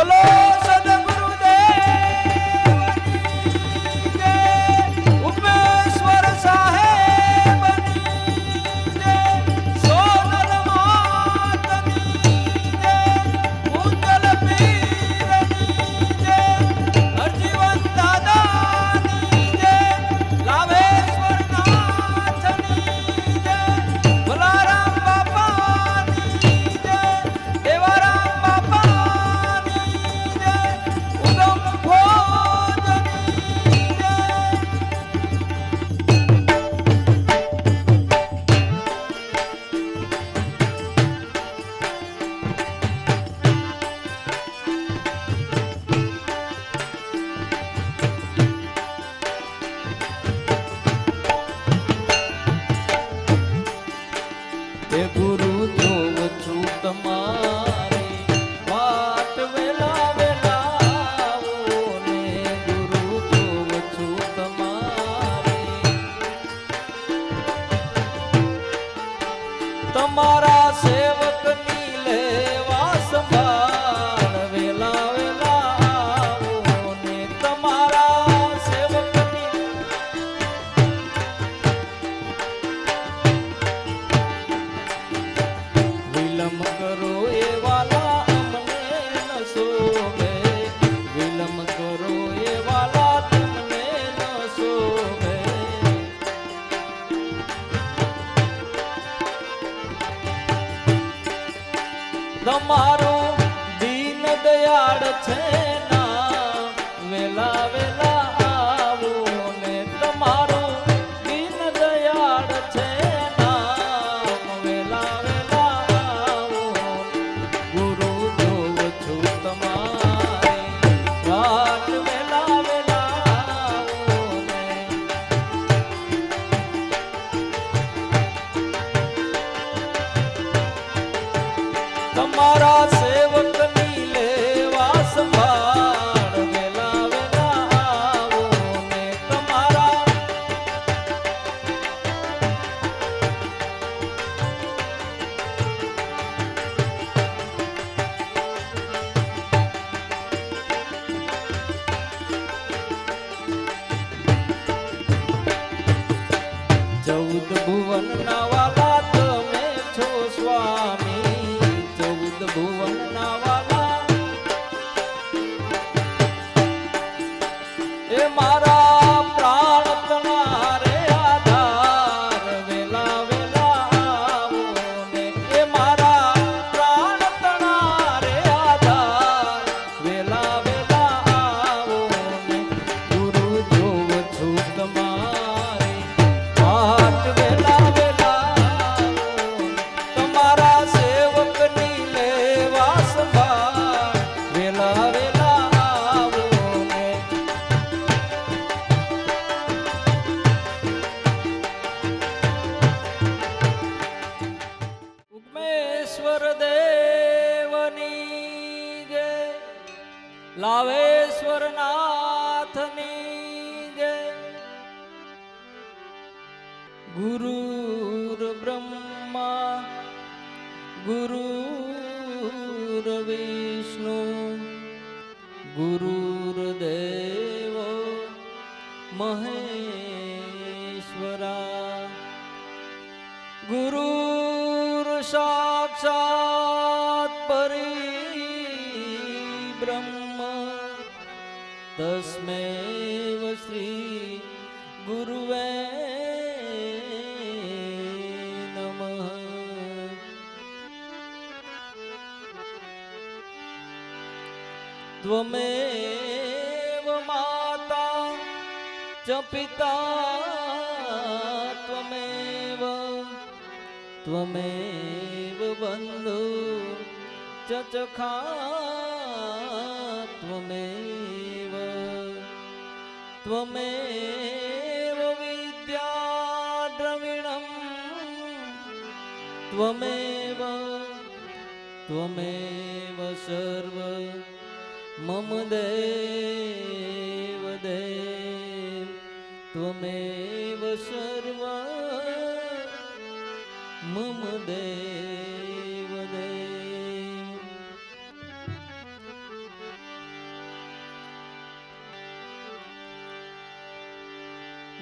বলো છું મારા ગુરુર વિષ્ણુ ગુરુર્દેવ મહેશ્વરા त्वमेव माता च पिता त्वमेव त्वमेव बन्धु च चखा त्वमेव त्वमेव विद्या द्रविणम् त्वमेव त्वमेव सर्व મમ દેવ દેવ ત્વમેવ સર્વા મમ દેવ દેવ.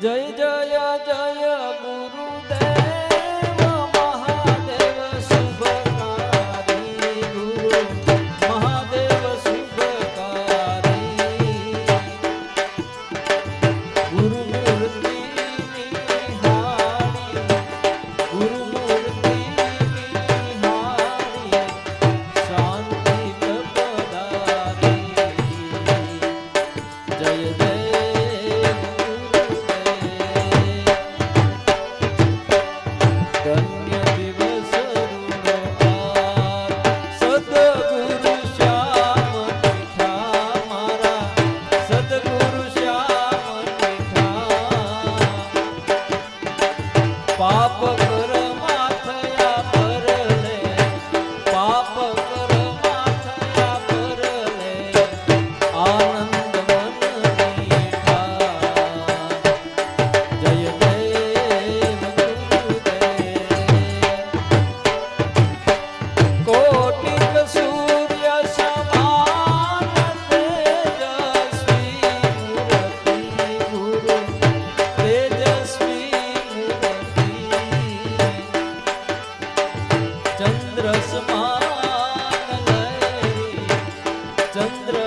જય જય જય ગુરુ Chandra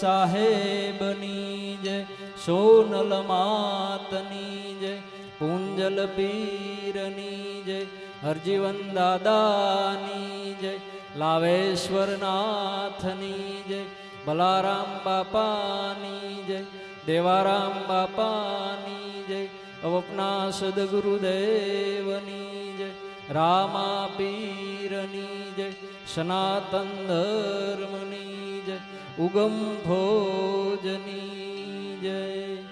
સાહેબની જય સોનલ માતની જય પૂંજલ પીરની જય હરજીવન દાદાની જય લાવેશ્વરનાથની જય ભલારામ બાપાની જય દેવારામ બાપાની જય અવપના સદગુરુદેવની જય રામા પીરની જય સનાતન ધર્મની ઉગમ ભોજની જય.